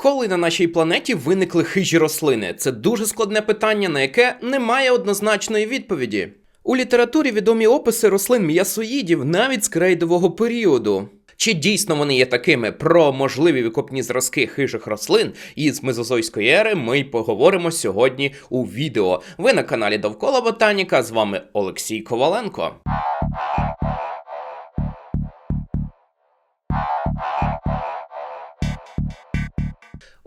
Коли на нашій планеті виникли хижі рослини? Це дуже складне питання, на яке немає однозначної відповіді. У літературі відомі описи рослин м'ясоїдів навіть з крейдового періоду. Чи дійсно вони є такими про можливі викопні зразки хижих рослин із мезозойської ери ми поговоримо сьогодні у відео. Ви на каналі Довкола Ботаніка. З вами Олексій Коваленко.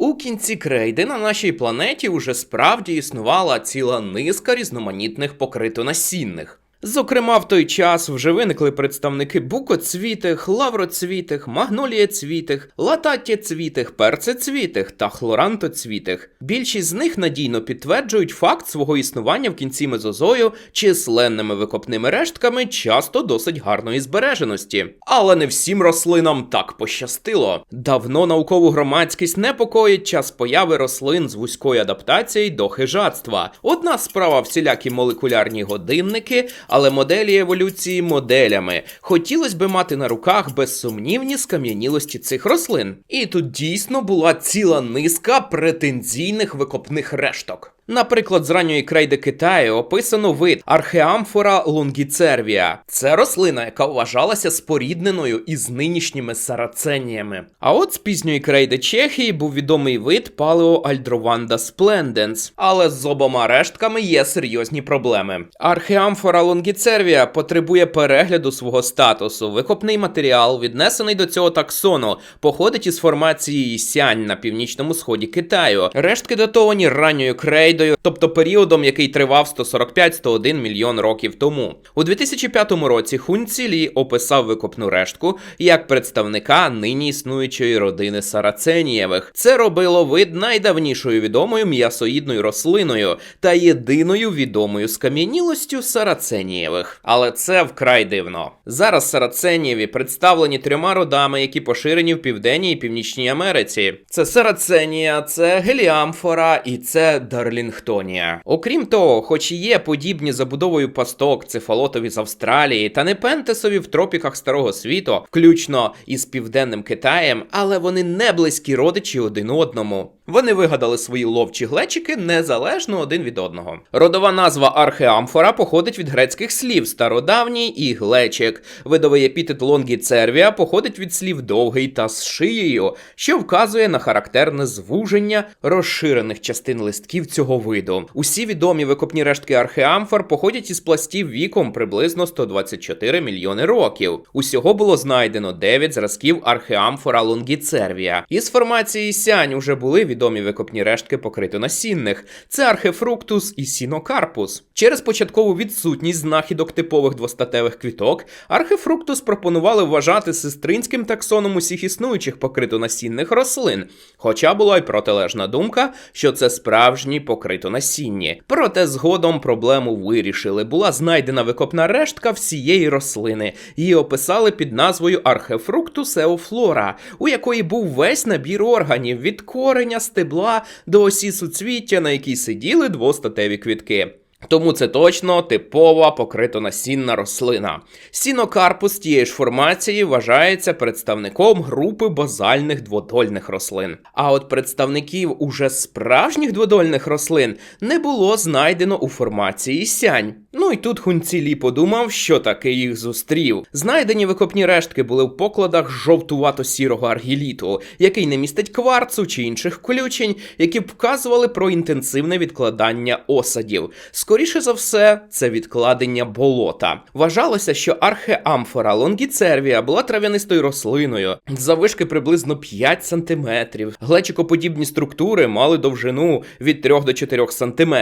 У кінці крейди на нашій планеті уже справді існувала ціла низка різноманітних покритонасінних. Зокрема, в той час вже виникли представники букоцвітих, лавроцвітих, магнолієцвітих, лататтєцвітих, перцецвітих та хлорантоцвітих. Більшість з них надійно підтверджують факт свого існування в кінці мезозою численними викопними рештками, часто досить гарної збереженості. Але не всім рослинам так пощастило. Давно наукову громадськість непокоїть час появи рослин з вузькою адаптацією до хижацтва. Одна справа всілякі молекулярні годинники, але моделі еволюції моделями. Хотілося би мати на руках безсумнівні скам'янілості цих рослин. І тут дійсно була ціла низка претензійних викопних решток. Наприклад, з ранньої крейди Китаю описано вид археамфора лонгіцервія. Це рослина, яка вважалася спорідненою із нинішніми сараценіями. А от з пізньої крейди Чехії був відомий вид палеоальдрованда спленденс. Але з обома рештками є серйозні проблеми. Археамфора лонгіцервія потребує перегляду свого статусу. Викопний матеріал, віднесений до цього таксону, походить із формації Сянь на північному сході Китаю. Рештки датовані ранньою крейдою тобто періодом, який тривав 145-101 мільйон років тому. У 2005 році Хунь Цілі описав викопну рештку як представника нині існуючої родини Сараценієвих. Це робило вид найдавнішою відомою м'ясоїдною рослиною та єдиною відомою скам'янілостю Сараценієвих. Але це вкрай дивно. Зараз Сараценієві представлені трьома родами, які поширені в південній і північній Америці. Це Сараценія, це Геліамфора і це Дарлін. Вашингтонія. Окрім того, хоч і є подібні забудовою пасток, цефалотові з Австралії та непентесові в тропіках Старого світу, включно із південним Китаєм, але вони не близькі родичі один одному. Вони вигадали свої ловчі глечики незалежно один від одного. Родова назва археамфора походить від грецьких слів стародавній і глечик. Видовий епітет лонгіцервія походить від слів довгий та з шиєю, що вказує на характерне звуження розширених частин листків цього виду. Усі відомі викопні рештки археамфор походять із пластів віком приблизно 124 мільйони років. Усього було знайдено 9 зразків археамфора лонгіцервія. Із формації сянь уже були відомі викопні рештки покритонасінних. Це архефруктус і сінокарпус. Через початкову відсутність знахідок типових двостатевих квіток, архефруктус пропонували вважати сестринським таксоном усіх існуючих покритонасінних рослин. Хоча була й протилежна думка, що це справжні покритонасінні. Проте згодом проблему вирішили. Була знайдена викопна рештка всієї рослини. Її описали під назвою архефруктус еофлора, у якої був весь набір органів від кореня, стебла до осі суцвіття, на якій сиділи двостатеві квітки. Тому це точно типова покритонасінна рослина. Сінокарпус тієї ж формації вважається представником групи базальних дводольних рослин. А от представників уже справжніх дводольних рослин не було знайдено у формації сянь. Ну і тут Хунцілі подумав, що таки їх зустрів. Знайдені викопні рештки були в покладах жовтувато-сірого аргіліту, який не містить кварцу чи інших включень, які б вказували про інтенсивне відкладання осадів. Скоріше за все, це відкладення болота. Вважалося, що археамфора лонгіцервія була трав'янистою рослиною, завишки приблизно 5 см. Глечикоподібні структури мали довжину від 3 до 4 см.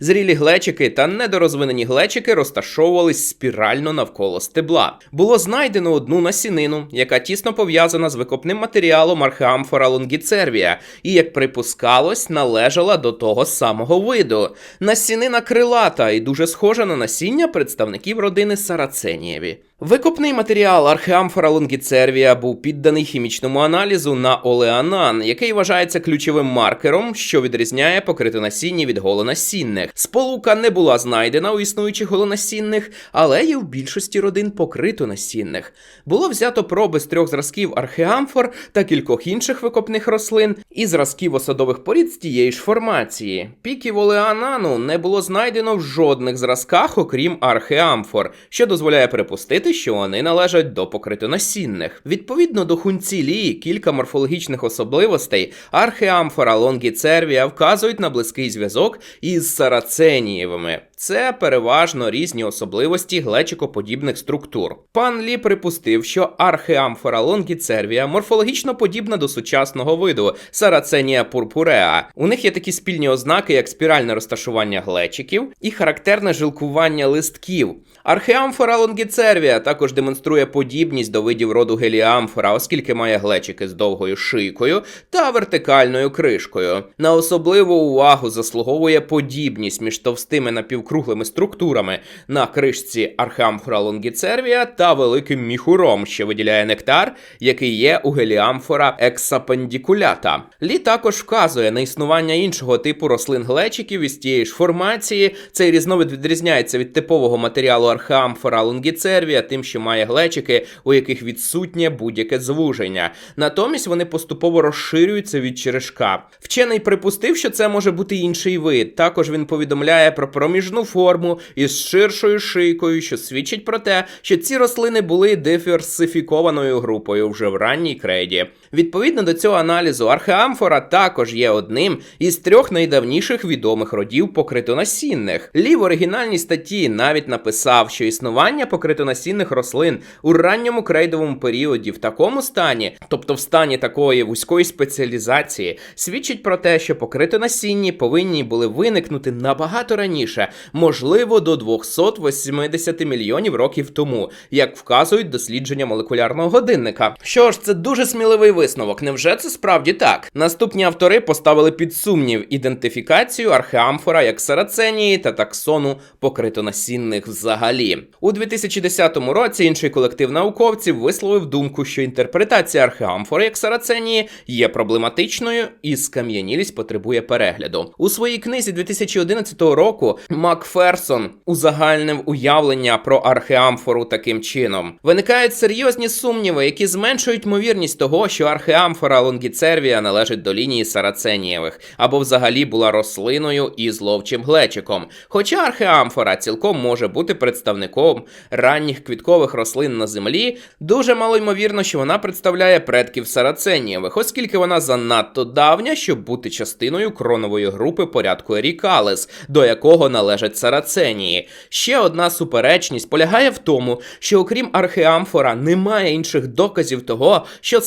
Зрілі глечики та недорозвинені глечики розташовувались спірально навколо стебла. Було знайдено одну насінину, яка тісно пов'язана з викопним матеріалом археамфора лонгіцервія, і, як припускалось, належала до того самого виду. Насінина крилата і дуже схожа на насіння представників родини Сараценієві. Викопний матеріал археамфора лонгіцервія був підданий хімічному аналізу на олеанан, який вважається ключовим маркером, що відрізняє покритонасінні від голонасінних. Сполука не була знайдена у існуючих голонасінних, але є в більшості родин покритонасінних. Було взято проби з трьох зразків археамфор та кількох інших викопних рослин і зразків осадових порід з тієї ж формації. Піків олеанану не було знайдено в жодних зразках, окрім археамфор, що дозволяє припустити, що вони належать до покритонасінних. Відповідно до хунцілії, кілька морфологічних особливостей археамфора лонгіцервія вказують на близький зв'язок із сараценієвими. Це переважно різні особливості глечикоподібних структур. Пан Лі припустив, що археамфора лонгіцервія морфологічно подібна до сучасного виду сараценія пурпуреа. У них є такі спільні ознаки, як спіральне розташування глечиків і характерне жилкування листків. Археамфора лонгіцервія також демонструє подібність до видів роду геліамфора, оскільки має глечики з довгою шийкою та вертикальною кришкою. На особливу увагу заслуговує подібність між товстими напівкруглими структурами на кришці археамфора лонгіцервія та великим міхуром, що виділяє нектар, який є у геліамфора ексапендікулята. Лі також вказує на існування іншого типу рослин глечиків із тієї ж формації. Цей різновид відрізняється від типового матеріалу археамфора лонгіцервія, тим, що має глечики, у яких відсутнє будь-яке звуження. Натомість вони поступово розширюються від черешка. Вчений припустив, що це може бути інший вид. Також він повідомляє про проміжну форму із ширшою шийкою, що свідчить про те, що ці рослини були диверсифікованою групою вже в ранній крейді. Відповідно до цього аналізу, археамфора також є одним із трьох найдавніших відомих родів покритонасінних. Лі в оригінальній статті навіть написав, що існування покритонасінних рослин у ранньому крейдовому періоді в такому стані, тобто в стані такої вузької спеціалізації, свідчить про те, що покритонасінні повинні були виникнути набагато раніше, можливо, до 280 мільйонів років тому, як вказують дослідження молекулярного годинника. Що ж, це дуже сміливий висновок. Невже це справді так? Наступні автори поставили під сумнів ідентифікацію археамфора як сараценії та таксону покритонасінних взагалі. У 2010 році інший колектив науковців висловив думку, що інтерпретація археамфори як сараценії є проблематичною і скам'янілість потребує перегляду. У своїй книзі 2011 року Макферсон узагальнив уявлення про археамфору таким чином. Виникають серйозні сумніви, які зменшують ймовірність того, що археамфора лонгіцервія належить до лінії сараценієвих або взагалі була рослиною із ловчим глечиком. Хоча археамфора цілком може бути представником ранніх квіткових рослин на землі, дуже мало ймовірно, що вона представляє предків сараценієвих, оскільки вона занадто давня, щоб бути частиною кронової групи порядку Ерікалес, до якого належать сараценії. Ще одна суперечність полягає в тому, що окрім археамфора немає інших доказів того, що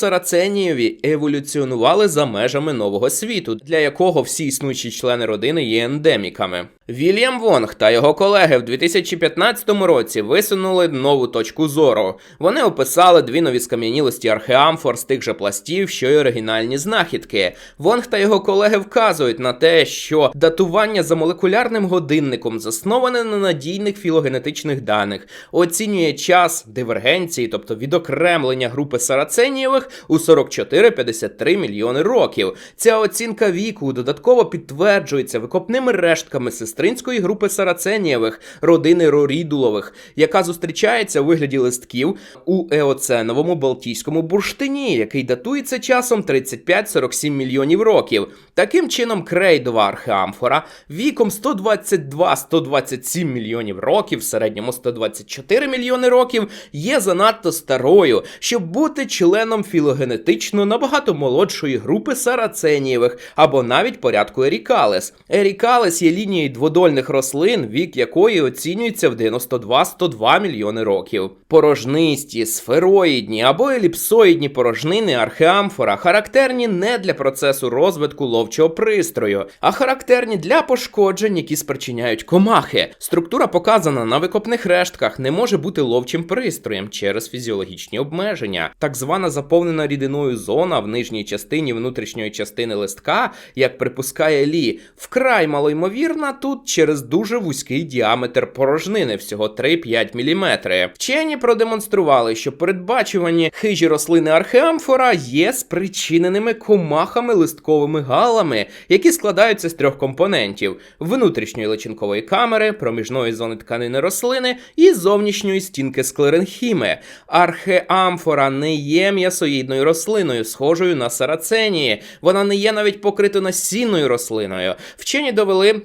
сараценієві еволюціонували за межами нового світу, для якого всі існуючі члени родини є ендеміками. Вільям Вонг та його колеги в 2015 році висунули нову точку зору. Вони описали дві нові скам'янілості археамфор з тих же пластів, що й оригінальні знахідки. Вонг та його колеги вказують на те, що датування за молекулярним годинником засноване на надійних філогенетичних даних, оцінює час дивергенції, тобто відокремлення групи сараценієвих у 44-53 мільйони років. Ця оцінка віку додатково підтверджується викопними рештками сестринської групи сараценієвих, родини Рорідулових, яка зустрічається у вигляді листків у еоценовому Балтійському бурштині, який датується часом 35-47 мільйонів років. Таким чином, крейдова археамфора віком 122-127 мільйонів років, в середньому 124 мільйони років, є занадто старою, щоб бути членом філогенетично набагато молодшої групи сараценієвих або навіть порядку Ерікалес. Ерікалес є лінією дводольних рослин, вік якої оцінюється в 92-102 мільйони років. Порожнисті, сфероїдні або еліпсоїдні порожнини археамфора характерні не для процесу розвитку ловчого пристрою, а характерні для пошкоджень, які спричиняють комахи. Структура показана на викопних рештках, не може бути ловчим пристроєм через фізіологічні обмеження. Так звана заповнена рідиною зона в нижній частині внутрішньої частини листка, як припускає Лі, вкрай малоймовірна тут через дуже вузький діаметр порожнини, всього 3-5 мм. Вчені продемонстрували, що передбачувані хижі рослини археамфора є спричиненими комахами листковими галами, які складаються з трьох компонентів: внутрішньої личинкової камери, проміжної зони тканини рослини і зовнішньої стінки склеренхіми. Археамфора не є м'ясоїдною рослиною, схожою на сараценії. Вона не є навіть покритонасінною рослиною. Вчені довели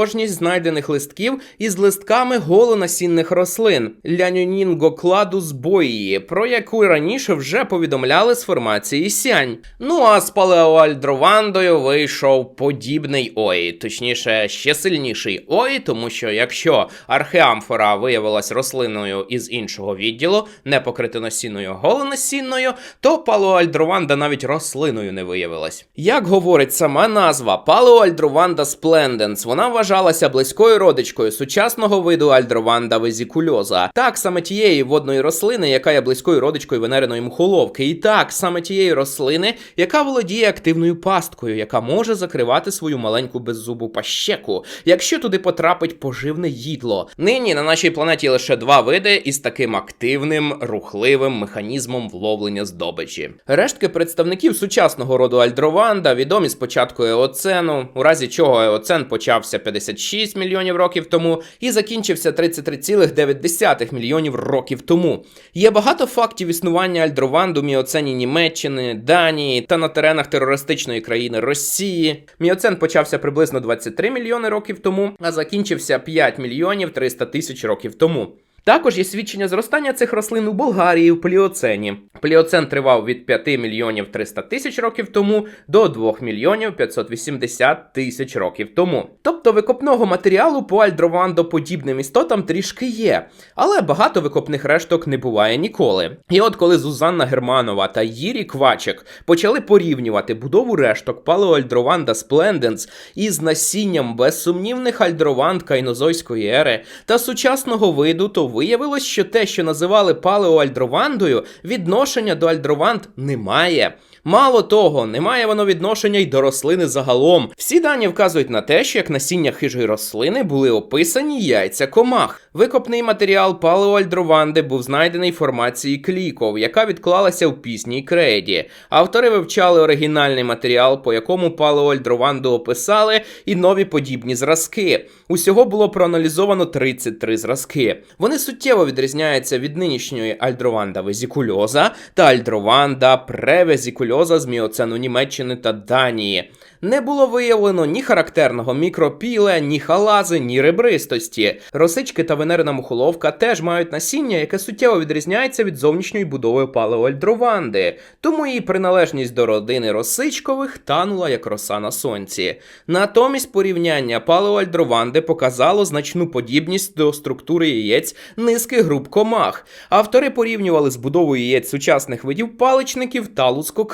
тотожність знайдених листків із листками голонасінних рослин Лянюнінгокладус боїї, про яку раніше вже повідомляли з формації сянь. Ну а з палеоальдровандою вийшов подібний ой, точніше, ще сильніший ой, тому що якщо археамфора виявилась рослиною із іншого відділу, не покритонасінною голонасінною, то палеоальдрованда навіть рослиною не виявилась. Як говорить сама назва, палеоальдрованда спленденс, вона вважалася близькою родичкою сучасного виду альдрованда везікульоза. Так саме тієї водної рослини, яка є близькою родичкою венериної мухоловки, і так саме тієї рослини, яка володіє активною пасткою, яка може закривати свою маленьку беззубу пащеку, якщо туди потрапить поживне їдло. Нині на нашій планеті лише два види із таким активним рухливим механізмом вловлення здобичі. Рештки представників сучасного роду альдрованда відомі з початку еоцену, у разі чого еоцен почався 56 мільйонів років тому і закінчився 33,9 мільйонів років тому. Є багато фактів існування альдрованду міоцені Німеччини, Данії та на теренах терористичної країни Росії. Міоцен почався приблизно 23 мільйони років тому, а закінчився 5 мільйонів 300 тисяч років тому. Також є свідчення зростання цих рослин у Болгарії у пліоцені. Пліоцен тривав від 5 мільйонів 300 тисяч років тому до 2 мільйонів 580 тисяч років тому. Тобто викопного матеріалу по альдровандоподібним істотам трішки є, але багато викопних решток не буває ніколи. І от коли Зузанна Германова та Їрі Квачик почали порівнювати будову решток палеоальдрованда спленденс із насінням безсумнівних альдрованд кайнозойської ери та сучасного виду, то виявилось, що те, що називали палеоальдровандою, відношення до альдрованд немає. Мало того, немає воно відношення й до рослини загалом. Всі дані вказують на те, що як насіння хижої рослини були описані яйця комах. Викопний матеріал палеоальдрованди був знайдений в формації кліков, яка відклалася в пізній крейді. Автори вивчали оригінальний матеріал, по якому палеоальдрованду описали, і нові подібні зразки. Усього було проаналізовано 33 зразки. Вони суттєво відрізняються від нинішньої альдрованда везікульоза та альдрованда превезікульоза з міоцену Німеччини та Данії. Не було виявлено ні характерного мікропіле, ні халази, ні ребристості. Росички та венерина мухоловка теж мають насіння, яке суттєво відрізняється від зовнішньої будови палеоальдрованди, тому її приналежність до родини росичкових танула як роса на сонці. Натомість порівняння палеоальдрованди показало значну подібність до структури яєць низки груп комах. Автори порівнювали з будовою яєць сучасних видів паличників та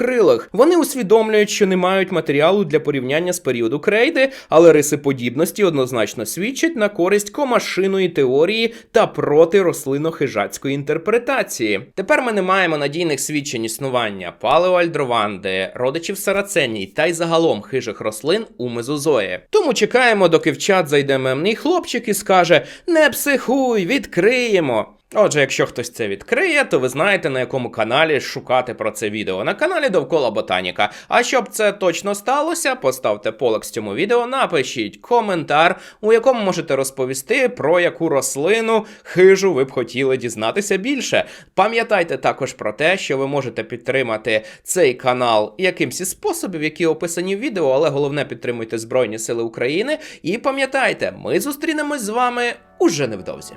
лускокрилих. Вони усвідомлюють, що не мають матеріалу для порівняння з періоду крейди, але риси подібності однозначно свідчать на користь комашиної теорії та проти рослинно-хижацької інтерпретації. Тепер ми не маємо надійних свідчень існування палеоальдрованди, родичів сараценій та й загалом хижих рослин у мезозої. Тому чекаємо, доки в чат зайде мемний хлопчик і скаже: Не психуй, відкриємо. Отже, якщо хтось це відкриє, то ви знаєте на якому каналі шукати про це відео. На каналі Довкола Ботаніка. А щоб це точно сталося, поставте полекс цьому відео, напишіть коментар, у якому можете розповісти, про яку рослину хижу ви б хотіли дізнатися більше. Пам'ятайте також про те, що ви можете підтримати цей канал якимсь із способів, які описані в відео, але головне підтримуйте Збройні Сили України. І пам'ятайте, ми зустрінемось з вами уже невдовзі.